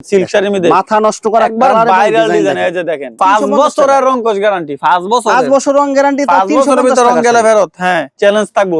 Silk শাড়ির মধ্যে মাথা নষ্ট করা একবার ভাইরাল ডিজাইন এই যে দেখেন। পাঁচ 350 বছরের রং কোচ গ্যারান্টি পাঁচ বছর রং গ্যারান্টি পাঁচ বছরের ভিতর রং গেলে ফেরত হ্যাঁ চ্যালেঞ্জ থাকব।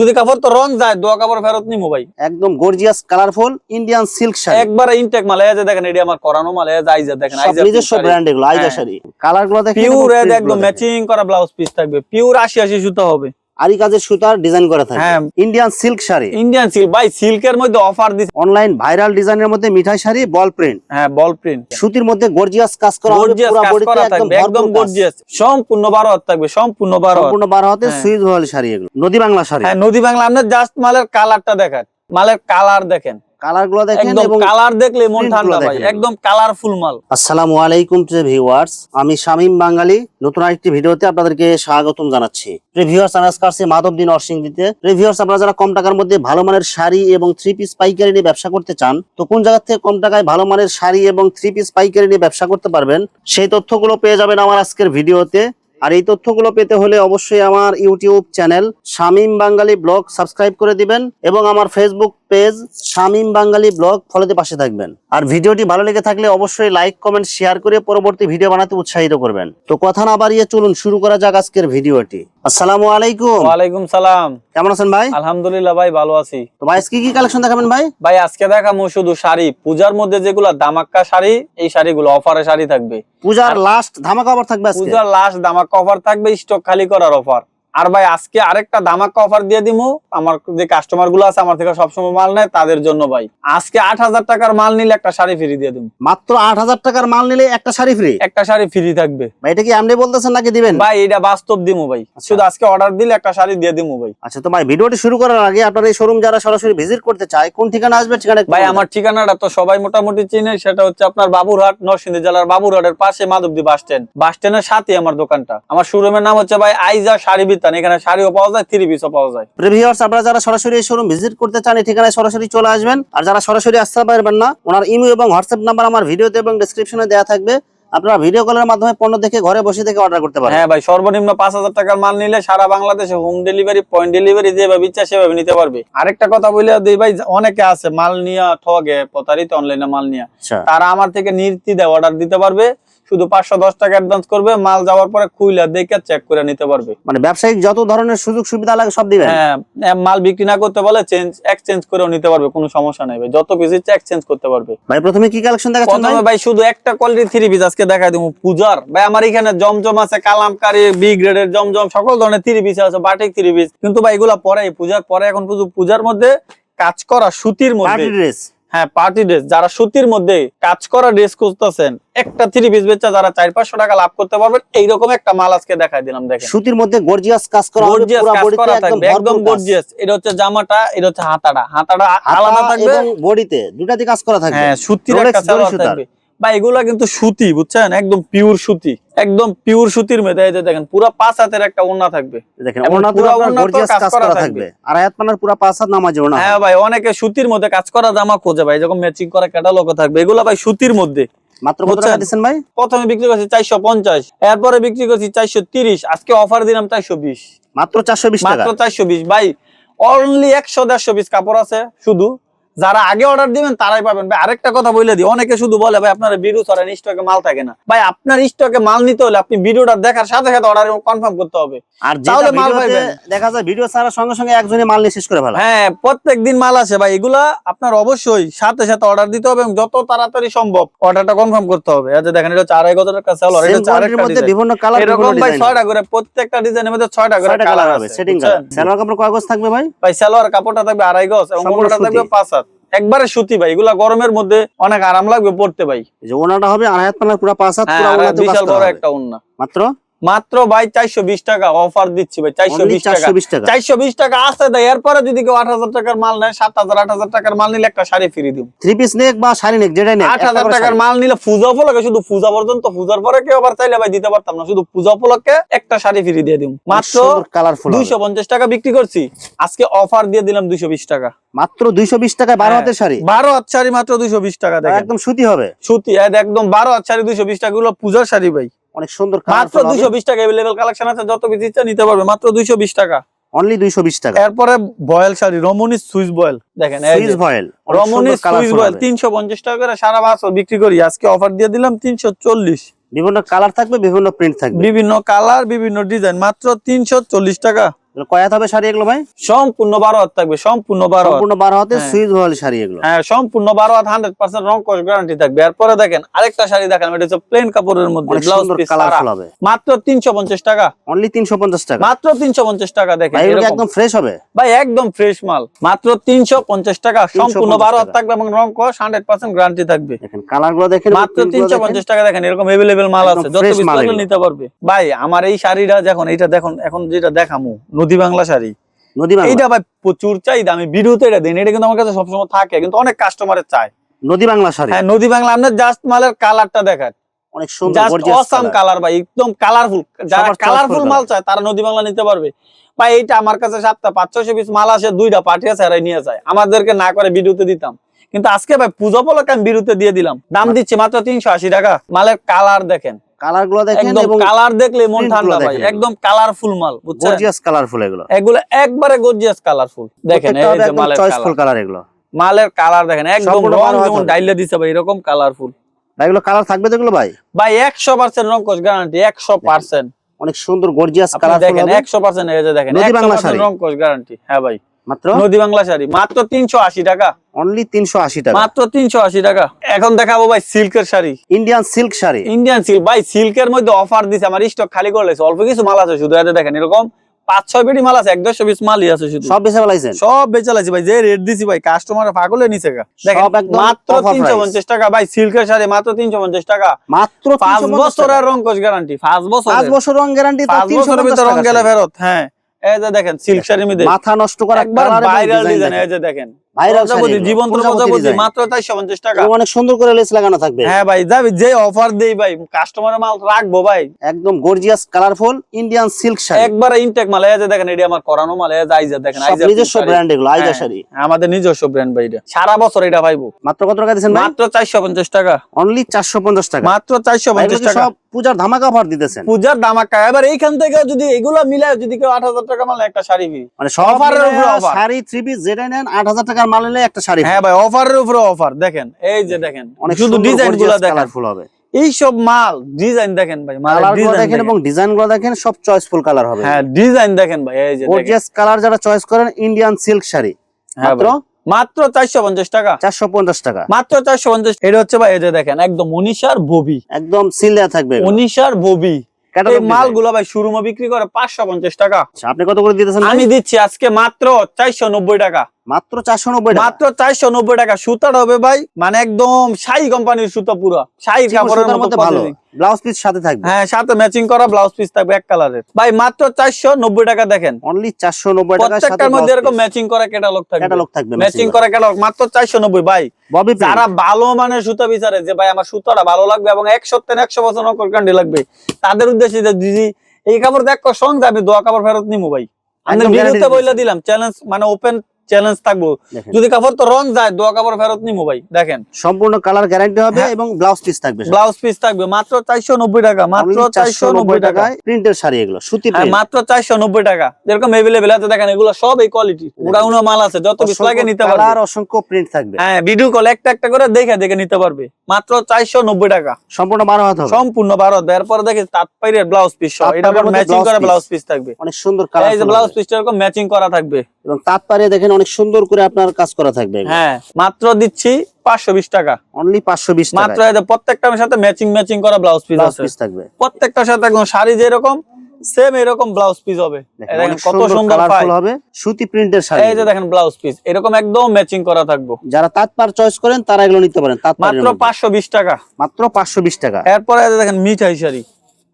যদি কাপড় তো রং যায় দোয়া কাপড় ফেরত নিমো ভাই। একদম gorgeous colourful Indian silk sari. একবারে ইনটেক মাল এই যে দেখেন এটি আমার করানো মাল এই যে আইজা দেখেন আইজা নিজস্ব ব্র্যান্ড এগুলো আইজা হ্যাঁ। শাড়ি। কালারগুলো দেখেন পিওর একদম ম্যাচিং করা ব্লাউজ পিস থাকবে। পিওর আশি আশি সুতা হবে। আরি কাজের সুতার ডিজাইন করা থাকে। হ্যাঁ। Indian silk sari. Indian silk ভাই সিল্কের মধ্যে অফার দিচ্ছে অনলাইন ভাইরাল ডিজাইনের মধ্যে মিঠাই শাড়ি বল প্রিন্ট হ্যাঁ বল প্রিন্ট সুতির মধ্যে গর্জিয়াস কাজ করা গর্জিয়াস পুরো কাজ করা একদম থাকবে একদম গর্জিয়াস সম্পূর্ণ বারো হাত থাকবে সম্পূর্ণ বারো সম্পূর্ণ বারো হাতে। সুইজ শাড়ি এগুলো। নদী বাংলা শাড়ি। হ্যাঁ নদী বাংলা আপনার জাস্ট মালের কালারটা দেখেন। মালের কালার দেখেন। কালারগুলো দেখেন এবং কালার দেখলে মন ঠান্ডা ভাই একদম কালারফুল মাল। আসসালামু আলাইকুম টু ভিউয়ার্স আমি শামীম বাঙালি। নতুন আরেকটি ভিডিওতে আপনাদেরকে স্বাগতম জানাচ্ছি। ভিউয়ার্স আমি আজকে আসছি মাধবদী নরসিংদীতে। ভিউয়ার্স আপনারা যারা কম টাকার মধ্যে ভালো মানের শাড়ি এবং থ্রি পিস পাইকারি নিয়ে ব্যবসা করতে চান তো কোন জায়গা থেকে কম টাকায় ভালো মানের শাড়ি এবং থ্রি পিস পাইকারি নিয়ে ব্যবসা করতে পারবেন সেই তথ্যগুলো পেয়ে যাবেন আমার আজকের ভিডিওতে। আর এই তথ্যগুলো পেতে হলে অবশ্যই আমার YouTube channel Shamim Bangali blog subscribe করে দিবেন এবং আমার Facebook page Shamim Bangali blog ফলোতে পাশে থাকবেন। আর ভিডিওটি ভালো লেগে থাকলে অবশ্যই লাইক কমেন্ট শেয়ার করে পরবর্তী ভিডিও বানাতে উৎসাহিত করবেন। তো কথা না বাড়িয়ে চলুন শুরু করা যাক আজকের ভিডিওটি। আসসালামু আলাইকুম। ওয়ালাইকুম সালাম। কেমন আছেন ভাই? আলহামদুলিল্লাহ ভাই ভালো আছি। তো ভাই আজকে কি কালেকশন দেখাবেন ভাই? ভাই আজকে দেখাবো শুধু শাড়ি। পূজার মধ্যে যেগুলো দামাক্কা শাড়ি এই শাড়িগুলো অফারে শাড়ি থাকবে। পূজার লাস্ট ধামাকা অফার থাকবে আজকে? পূজার লাস্ট ধামাকা অফার থাকবে স্টক খালি করার অফার আর ভাই আজকে আরেকটা দামাক্কা অফার দিয়ে দিমু। আমার যে কাস্টমারগুলো আছে আমার থেকে সবসময় মাল নেয় তাদের জন্য ভাই। আজকে আট হাজার টাকার মাল নিলে একটা শাড়ি ফ্রি দিয়ে দিমু। মাত্র আট হাজার টাকার মাল নিলে একটা শাড়ি ফ্রি একটা শাড়ি ফ্রি থাকবে। ভাই এটা কি আপনি বলতেছেন নাকি দিবেন? ভাই এটা বাস্তব দিমু ভাই। শুধু আজকে অর্ডার দিলে একটা শাড়ি দিয়ে দিমু ভাই। আচ্ছা তো ভাই ভিডিওটি শুরু করার আগে আপনার এই শোরুম যারা সরাসরি ভিজিট করতে চায় কোন ঠিকানা আসবে ঠিকানা ভাই আমার ঠিকানাটা তো সবাই মোটামুটি চিনে সেটা হচ্ছে আপনার বাবুরহাট নরসিংদী জেলার বাবুরহাটের পাশে মাধবদী বাস স্ট্যান্ড বাস স্ট্যান্ডের সাথে আমার দোকানটা। আমার শোরুমের নাম হচ্ছে ভাই আইজা শাড়ি বিতান এখানে শাড়িও পাওয়া যায় থ্রি পিসও পাওয়া যায়। প্রিভিউয়ার্স আপনারা যারা সরাসরি এই শোরুম ভিজিট করতে চান এই ঠিকানায় সরাসরি চলে আসবেন। আর যারা সরাসরি আসতে পারবেন না ওনার ইমেল এবং হোয়াটসঅ্যাপ নাম্বার আমার ভিডিওতে এবং ডেসক্রিপশনে দেওয়া থাকবে। আপনারা ভিডিও কলের মাধ্যমে পণ্য দেখে ঘরে বসে থেকে অর্ডার করতে পারেন। হ্যাঁ ভাই সর্বনিম্ন পাঁচ হাজার টাকার মাল নিলে সারা বাংলাদেশে হোম ডেলিভারি পয়েন্ট ডেলিভারি যেভাবে ইচ্ছা সেভাবে নিতে পারবে। আরেকটা কথা বলে দিই ভাই অনেকে আছে মাল নিয়ে ঠগে প্রতারিত অনলাইনে মাল নিয়ে। আচ্ছা। তারা আমার থেকে নির্দিদে অর্ডার দিতে পারবে। শুধু পাঁচশো দশ টাকা অ্যাডভান্স করবে মাল যাওয়ার পরে খুইলা দেখে চেক করে নিতে পারবে। মানে ব্যবসায়িক যত ধরনের সুযোগ সুবিধা লাগে সব দিবেন? হ্যাঁ মাল বিক্রি না করতে বলে চেঞ্জ এক্সচেঞ্জ করেও নিতে পারবে কোনো সমস্যা নেই যত পিস ইচ্ছে এক্সচেঞ্জ করতে পারবে। ভাই প্রথমে কি কালেকশন দেখাচ্ছেন ভাই? প্রথমে ভাই? শুধু একটা কোয়ালিটি থ্রি পিস আজকে দেখাই দেবো পূজার। ভাই আমার এখানে জমজম আছে কালামকারি বি গ্রেডের জমজম সকল ধরনের থ্রি পিস আছে বাটিক থ্রি পিস কিন্তু ভাই এগুলা পরে পূজার পরে এখন পুজো পূজার মধ্যে কাজ করা সুতির মধ্যে। হ্যাঁ পার্টি ড্রেস যারা সুতির মধ্যে কাজ করা ড্রেস খুঁজতেছেন একটা থ্রি পিস বেচা যারা চার পাঁচশো টাকা লাভ করতে পারবেন এইরকম একটা মাল আজকে দেখাই দিলাম দেখেন। সুতির মধ্যে গর্জিয়াস কাজ করা গর্জিয়াস কাজ করা থাকবে একদম গর্জিয়াস এটা হচ্ছে জামাটা এটা হচ্ছে হাতাটা। হাতাটা আলাদা থাকবে। বডিতে দুটাতে কাজ করা থাকবে। হ্যাঁ সুতির কাজ একটা থাকবে। বা এগুলা কিন্তু সুতি বুঝছেন? একদম পিওর সুতি একদম পিওর সুতির মধ্যে। এই যে দেখেন পুরো পাঁচ হাতের একটা ওড়না থাকবে। দেখেন পুরো গর্জিয়াস কাজ করা থাকবে। আর আয়াত পানার পুরো পাঁচ হাত নামাজে হ্যাঁ ভাই অনেকে সুতির মধ্যে কাজ করা জামা খোঁজে ভাই যখন ম্যাচিং করা ক্যাটালগও থাকবে। এগুলা ভাই সুতির মধ্যে। মাত্র কত টাকা? দিচ্ছেন ভাই? প্রথমে বিক্রি করছি চারশো পঞ্চাশ এরপরে বিক্রি করছি চারশো তিরিশ আজকে অফার দিলাম চারশো বিশ। মাত্র চারশো বিশ টাকা। মাত্র চারশো বিশ। ভাই অনলি একশো দেড়শো পিস কাপড় আছে শুধু। যারা আগে অর্ডার দিবেন তারাই পাবেন। ভাই আরেকটা কথা বলে দিই। অনেকে শুধু বলে ভাই আপনার বিরু ছড়েন স্টকে মাল থাকে না। ভাই আপনার স্টকে মাল নিতে হলে আপনি ভিডিওটা দেখার সাথে সাথে অর্ডার কনফার্ম করতে হবে। আর তাহলে মাল পাবেন দেখা যায় ভিডিও ছাড়ার সঙ্গে সঙ্গে একজনে মাল নিয়ে শেষ করে ভালো হ্যাঁ প্রত্যেকদিন মাল আসে। ভাই এগুলা আপনার অবশ্যই সাথে সাথে অর্ডার দিতে হবে এবং যত তাড়াতাড়ি সম্ভব অর্ডারটা কনফার্ম করতে হবে। এই যে দেখেন এটা 4 1 টাকা সেল আর এটা 4 মধ্যে বিভিন্ন কালার এরকম ভাই ছয়টা করে প্রত্যেকটা ডিজাইনের মধ্যে ছয়টা করে কালার হবে সেটিং কালার সেলোয়ার কাপড় কয় গজ থাকবে ভাই? ভাই সেলোয়ার কাপড়টা থাকবে আড়াই গজ এবং মোটা থাকবে পাঁচ একবারে সুতি ভাই এগুলা গরমের মধ্যে অনেক আরাম লাগবে পড়তে ভাই। যে ওনাটা হবে আড়াই হাত পানার পুরো পাঁচ হাত হ্যাঁ পুরো বিশাল বড় একটা ওন্না মাত্র? মাত্র ভাই চারশো বিশ টাকা অফার দিচ্ছি ভাই চারশো বিশ টাকা। চারশো বিশ টাকা? আছে দেয় এরপরে যদি কেউ আট হাজার টাকার মাল নেয় সাত হাজার আট হাজার টাকার মাল নিলে একটা শাড়ি ফ্রি দিব থ্রি পিস নেক বা শাড়ি নেক যেটাই নেক আট হাজার টাকার মাল নিলে পূজা উপলক্ষে শুধু পূজা পর্যন্ত পূজার পরে কেউ আবার চাইলে ভাই দিতে পারতাম না শুধু পূজা উপলক্ষে একটা শাড়ি ফ্রি দিয়ে দিব মাত্র কালারফুল দুইশো পঞ্চাশ টাকা বিক্রি করছি। আজকে অফার দিয়ে দিলাম দুইশো বিশ টাকা। মাত্র দুইশো বিশ টাকায় বারো হ্যাঁ। হাতের শাড়ি? বারো হাত শাড়ি মাত্র দুইশো বিশ টাকা একদম সুতি হবে। সুতি একদম বারো হাত শাড়ি দুইশো বিশ টাকা গুলো পূজার শাড়ি ভাই। অনেক সুন্দর মাত্র কালারফুল দুইশো বিশ টাকা এভেলেবেল কালেকশন আছে যত ইচ্ছা নিতে পারবে মাত্র দুইশো বিশ টাকা। অনলি দুইশো বিশ টাকা। এরপরে বয়েল শাড়ি রমনি সুইস বয়েল। দেখেন সুইস যে, ভয়েল সুইস বয়েল তিনশো পঞ্চাশ টাকা করে সারা বছর বিক্রি করি। আজকে অফার দিয়ে দিলাম তিনশো চল্লিশ। বিভিন্ন কালার থাকবে বিভিন্ন প্রিন্ট থাকবে। বিভিন্ন কালার বিভিন্ন ডিজাইন মাত্র তিনশো চল্লিশ টাকা। এগুলো কয় হাত হবে শাড়ি এগুলো ভাই? সম্পূর্ণ বারো হাত থাকবে সম্পূর্ণ বারো সম্পূর্ণ বারো হাতে হ্যাঁ। সুইস শাড়ি এগুলো। হ্যাঁ সম্পূর্ণ বারো হাত হান্ড্রেড পার্সেন্ট রং কস গ্যারান্টি থাকবে। এরপরে দেখেন আরেকটা শাড়ি দেখেন এটা হচ্ছে প্লেন কাপড়ের মধ্যে ব্লাউজ কালারফুল হবে। মাত্র তিনশো পঞ্চাশ টাকা। অনলি তিনশো পঞ্চাশ টাকা। মাত্র তিনশো পঞ্চাশ টাকা দেখেন। একদম ফ্রেশ হবে? ভাই একদম ফ্রেশ মাল। মাত্র তিনশো পঞ্চাশ টাকা সম্পূর্ণ 350 বারো হাত থাকবে এবং রং কস হান্ড্রেড পার্সেন্ট গ্যারান্টি থাকবে। কালারগুলো দেখেন মাত্র তিনশো পঞ্চাশ টাকা দেখেন এরকম এভেলেবেল মাল আছে। যত। নিতে পারবে। ভাই আমার এই শাড়িটা যখন এটা দেখুন এখন যেটা দেখামু নদী বাংলা শাড়ি। নদী বাংলা? এইটা ভাই প্রচুর চাহিদা আমি ভিডিওতে এটা দিন এটা কিন্তু আমার কাছে সবসময় থাকে কিন্তু অনেক কাস্টমারের চায় নদী বাংলা শাড়ি? হ্যাঁ নদী বাংলা আপনার জাস্ট মালের কালারটা দেখান। অনেক সুন্দর অসাম কালার ভাই একদম কালারফুল যারা কালারফুল মাল চায় তারা নদী বাংলা নিতে পারবে। ভাই এইটা আমার কাছে সাতটা পাঁচ পিস মাল আসে দুইটা নিয়ে যায়। আমাদেরকে না করে ভিডিওতে দিতাম। কিন্তু আজকে ভাই পুজো উপলক্ষে আমি বিরুতে দিয়ে দিলাম। দাম দিচ্ছি মাত্র তিনশো আশি টাকা। মালের কালার দেখেন। কালারগুলো দেখেন এবং কালার দেখলে মন ঠান্ডা ভাই একদম কালারফুল মাল বুঝছেন? গর্জিয়াস কালারফুল এগুলো। এগুলো একবারে গর্জিয়াস কালারফুল দেখেন এই যে মালের চয়েসফুল কালার কালার এগুলো। মালের কালার দেখেন একদম রং যেমন। ডাইলে দিছে ভাই এরকম কালারফুল ভাই এগুলো কালার থাকবে তো এগুলো ভাই? ভাই একশো পার্সেন্ট রং কোচ গ্যারান্টি একশো পার্সেন্ট অনেক সুন্দর গর্জিয়াস কালারফুল দেখেন হবে। একশো পার্সেন্ট এই যে দেখেন নদী একশো বাংলা পার্সেন্ট শাড়ি। রং কোচ গ্যারান্টি হ্যাঁ ভাই। মাত্র? নদী বাংলা শাড়ি। মাত্র তিনশো আশি টাকা। অনলি তিনশো আশি টাকা। মাত্র তিনশো আশি টাকা। এখন দেখাবো ভাই সিল্কের sari. Indian silk sari. Indian silk ভাই সিল্কের মধ্যে অফার দিছে আমার স্টক খালি করে লেছে অল্প কিছু মাল আছে শুধু এতে দেখেন এরকম পাঁচ ছয় পেটি মাল আছে এক দেড়শো পিস মালই আছে শুধু। সব বেছে ফেলাইছেন সব বেচা ভাই যে রেট দিছি ভাই কাস্টমার পাগলে একদম মাত্র তিনশো পঞ্চাশ টাকা ভাই সিল্কের শাড়ি মাত্র তিনশো পঞ্চাশ টাকা। মাত্র পাঁচ 350 টাকা। বছরের রং কোচ গ্যারান্টি পাঁচ বছর পাঁচ বছর রং গ্যারান্টি পাঁচ বছরের ভিতরে রং গেলে ফেরত হ্যাঁ। এই যে দেখেন সিল্ক শাড়ির মধ্যে মাথা নষ্ট করা একবার ভাইরাল ডিজাইন এই যে দেখেন। ভাইরাল প্রজাপতি জীবন্ত প্রজাপতি মাত্র চারশো পঞ্চাশ টাকা। অনেক সুন্দর করে লেস লাগানো থাকবে। হ্যাঁ ভাই যাবি যে অফার দেই ভাই কাস্টমারের মাল রাখব ভাই। একদম gorgeous colourful Indian silk sari. একবার ইনটেক মাল এই যে দেখেন এটি আমার করানো মাল এই যে আইজা দেখেন আইজা নিজস্ব ব্র্যান্ড এগুলো আইজা হ্যাঁ, শাড়ি। আমাদের নিজস্ব ব্র্যান্ড ভাই এটা। সারা বছর এটা পাইবো। মাত্র কত টাকা দিচ্ছেন মাত্র চারশো পঞ্চাশ টাকা। অনলি চারশো পঞ্চাশ টাকা। মাত্র চারশো ভাই, পঞ্চাশ এগুলো কি টাকা। সব পূজার ধামাকা অফার দিতেছেন। পূজার ধামাকা। এবার এইখান থেকে যদি এগুলো মিলায় যদি কেউ আট হাজার টাকা মাল একটা শাড়ি মানে সব শাড়ি থ্রি পিস যেটা নেন আট হাজার টাকার মাল নিলে একটা শাড়ি হ্যাঁ ভাই অফারের উপরে অফার। দেখেন এই যে দেখেন অনেক শুধু ডিজাইনগুলো কালারফুল হবে। এইসব মাল ডিজাইন দেখেন ভাই দেখেন এবং ডিজাইনগুলো দেখেন সব চয়েসফুল কালার হবে। হ্যাঁ ডিজাইন দেখেন ভাই এই যে গর্জিয়াস কালার যারা চয়েস করেন ইন্ডিয়ান সিল্ক শাড়ি। হ্যাঁ মাত্র? মাত্র চারশো পঞ্চাশ টাকা। চারশো পঞ্চাশ টাকা। মাত্র চারশো পঞ্চাশ। এটা হচ্ছে ভাই এই যে দেখেন একদম উনিশার ববি। একদম সিল থাকবে। উনিশার ববি। মালগুলো ভাই শোরুমে বিক্রি করে পাঁচশো পঞ্চাশ টাকা। আচ্ছা, আপনি কত করে দিতেছেন আমি দিচ্ছি আজকে মাত্র চারশো নব্বই টাকা। মাত্র চারশো নব্বই মাত্র চারশো নব্বই টাকা। সুতার হবে ভাই মানে একদম শাহী কোম্পানির সুতা পুরো। শাহী কাপড়ের মধ্যে ভালো। ব্লাউজ পিস সাথে থাকবে। হ্যাঁ সাথে ম্যাচিং করা ব্লাউজ পিস থাকবে এক কালারের ভাই মাত্র চারশো নব্বই টাকা দেখেন। অনলি চারশো নব্বই প্রত্যেকটার মধ্যে এরকম ম্যাচিং করা ক্যাটালগ থাকবে। ক্যাটালগ থাকবে ম্যাচিং করা। ক্যাটালগ মাত্র চারশো নব্বই। ভাই যারা ভালো মানের সুতা বিচারে যে ভাই আমার সুতাটা ভালো লাগবে এবং এক সপ্তাহে একশো বছর নকল কান্ডি লাগবে তাদের উদ্দেশ্যে যে দিদি এই কাপড় দেখ সঙ্গে আমি দোয়া কাপড় ফেরত নিবো ভাই। আমি বলে দিতেছি। দিলাম চ্যালেঞ্জ মানে ওপেন চ্যালেঞ্জ থাকব। যদি কাপড় তো রং যায় দোয়া কাপড় ফেরত নিবো ভাই দেখেন। সম্পূর্ণ কালার গ্যারান্টি হবে হ্যাঁ। এবং ব্লাউজ পিস থাকবে ব্লাউজ পিস থাকবে মাত্র চারশো নব্বই টাকা মাত্র চারশো নব্বই টাকায় প্রিন্টের শাড়ি এগুলো সুতি হ্যাঁ, মাত্র চারশো নব্বই টাকা। যেরকম এভেলেবেল আছে দেখেন এগুলো সব এই কোয়ালিটি উড়াউনো মাল আছে যত পিস লাগে নিতে পারবে। অসংখ্য প্রিন্ট থাকবে। হ্যাঁ ভিডিও কল একটা একটা করে দেখে দেখে নিতে পারবে। মাত্র চারশো নব্বই টাকা। সম্পূর্ণ বারো হাত সম্পূর্ণ ভারত এরপরে দেখি তাৎপাইরের ব্লাউজ পিস এটা ম্যাচিং করা ব্লাউজ পিস থাকবে। অনেক সুন্দর কালার ব্লাউজ পিসটা এরকম ম্যাচিং করা থাকবে। এবং দেখেন অনেক সুন্দর করে আপনার কাজ করা থাকবে হ্যাঁ মাত্র দিচ্ছি পাঁচশো বিশ টাকা। অনলি পাঁচশো বিশ মাত্র প্রত্যেকটার সাথে ম্যাচিং ম্যাচিং করা ব্লাউজ পিস পিস থাকবে। প্রত্যেকটার সাথে একদম শাড়ি যেরকম সেম এরকম ব্লাউজ পিস হবে। কত সুন্দর সুতি প্রিন্টের শাড়ি। এই যে দেখেন ব্লাউজ পিস এরকম একদম ম্যাচিং করা থাকব। যারা তাৎপার চয়েস করেন তারা এগুলো নিতে পারেন মাত্র পাঁচশো বিশ টাকা। মাত্র পাঁচশো বিশ টাকা। এরপরে দেখেন মিঠাই শাড়ি।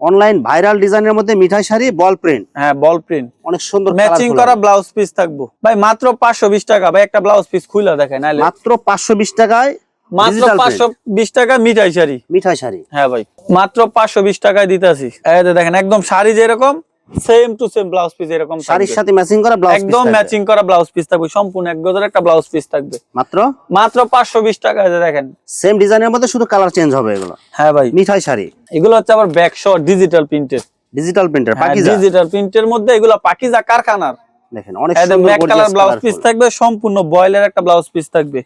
অনলাইন ভাইরাল ডিজাইনের মধ্যে মিঠাই শাড়ি বল প্রিন্ট হ্যাঁ বল প্রিন্ট অনেক সুন্দর ম্যাচিং করা। ব্লাউজ পিস থাকব। ভাই মাত্র পাঁচশো বিশ টাকা। ভাই একটা ব্লাউজ পিস খুলে দেখেন নাহলে মাত্র পাঁচশো বিশ টাকায় মাত্র digital print, পাঁচশো বিশ টাকা মিঠাই শাড়ি। মিঠাই শাড়ি। হ্যাঁ ভাই। মাত্র পাঁচশো বিশ টাকায় দিতাছি। এই দেখেন একদম শাড়ি যেরকম same to same blouse piece এরকম শাড়ির সাথে ম্যাচিং করা ব্লাউজ একদম ম্যাচিং করা ব্লাউজ পিস থাকবে। সম্পূর্ণ এক গজের একটা ব্লাউজ পিস থাকবে। মাত্র? মাত্র পাঁচশো বিশ টাকা এই দেখেন। সেম ডিজাইনের মধ্যে শুধু কালার চেঞ্জ হবে এগুলো। হ্যাঁ ভাই। মিঠাই শাড়ি। এগুলো হচ্ছে আবার back shot digital digital printer হ্যাঁ, পাকিজা। ডিজিটাল প্রিন্টের মধ্যে এগুলো পাকিজা কারখানার। দেখেন অনেক এদের সুন্দর কালার ব্লাউজ পিস থাকবে সম্পূর্ণ বয়েলের একটা ব্লাউজ পিস থাকবে।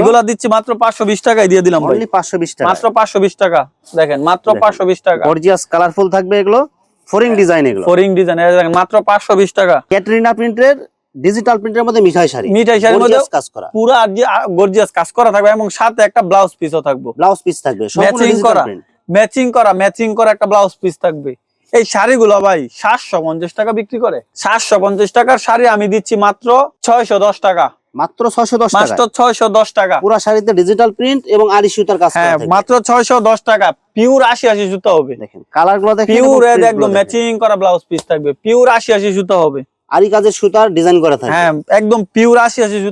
এগুলা দিচ্ছি মাত্র পাঁচশো বিশ টাকায় দিয়ে দিলাম ভাই। 520 টাকা মাত্র পাঁচশো বিশ টাকা। দেখেন মাত্র দেখেন। পাঁচশো বিশ টাকা। গর্জিয়াস কালারফুল থাকবে এগুলো। ফোরিং ডিজাইন এগুলো। ফোরিং ডিজাইন মাত্র পাঁচশো বিশ টাকা। ক্যাটরিনা প্রিন্টের ডিজিটাল প্রিন্টের মধ্যে মিঠাই শাড়ি। মিঠাই শাড়ির মধ্যে কাজ করা। পুরো আর গর্জিয়াস কাজ করা থাকবে এবং সাথে একটা ব্লাউজ পিসও থাকবে। ব্লাউজ পিস থাকবে সম্পূর্ণ ম্যাচিং করা। ম্যাচিং করা ম্যাচিং করা একটা ব্লাউজ পিস থাকবে। এই শাড়িগুলো ভাই সাতশো পঞ্চাশ টাকা বিক্রি করে। সাতশো পঞ্চাশ টাকার শাড়ি আমি দিচ্ছি মাত্র ছয়শো দশ টাকা। মাত্র 610 মাত্র টাকা ছয়শো দশ টাকা। পুরো শাড়িতে ডিজিটাল প্রিন্ট এবং আড়ি সুতার কাজ হ্যাঁ মাত্র ছয়শো দশ টাকা। পিওর আশি আশি সুতো হবে। দেখেন কালারগুলো দেখেন পিওর একদম ম্যাচিং করা ব্লাউজ পিস থাকবে। পিওর হবে। আড়ি কাজের সুতার ডিজাইন করা হ্যাঁ একদম পিওর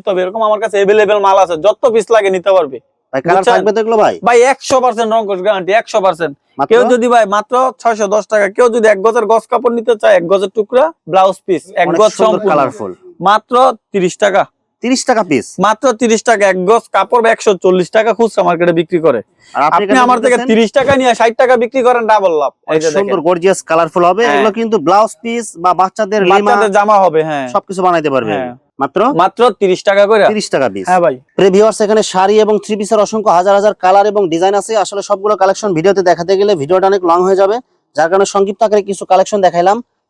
হবে। এরকম আমার কাছে এভেলেবেল মাল আছে। যত পিস লাগে নিতে পারবে। ভাই কালার থাকবে তো এগুলো ভাই? ভাই একশো পার্সেন্ট রঙ্কশ গ্যারান্টি একশো পার্সেন্ট মাত্র? কেউ যদি ভাই মাত্র ছয়শো দশ টাকা কেউ যদি এক গজের গজ কাপড় নিতে চায় এক গজের টুকরা ব্লাউজ পিস এক গজ সম্পূর্ণ। কালারফুল মাত্র তিরিশ টাকা। 30 টাকা পিস মাত্র তিরিশ টাকা এক গজ কাপড় একশো চল্লিশ টাকা খুচরা মার্কেটে বিক্রি করে। আপনি আমার থেকে তিরিশ টাকা নিয়ে ষাট টাকা বিক্রি করেন ডাবল লাভ। সুন্দর গর্জিয়াস কালারফুল হবে। হ্যাঁ। এগুলো কিন্তু ব্লাউজ পিস বা বাচ্চাদের বাচ্চাদের জামা হবে হ্যাঁ। সবকিছু বানাইতে পারবেন হ্যাঁ। মাত্র? মাত্র তিরিশ টাকা করে। 30 টাকা পিস হ্যাঁ ভাই। প্রিভিউয়ার্স এখানে শাড়ি এবং থ্রি পিসের অসংখ্য হাজার হাজার কালার এবং ডিজাইন আছে। আসলে সবগুলো কালেকশন ভিডিওতে দেখাতে গেলে ভিডিওটা অনেক লং হয়ে যাবে। যার কারণে সংক্ষিপ্ত আকারে কিছু কালেকশন দেখাইলাম।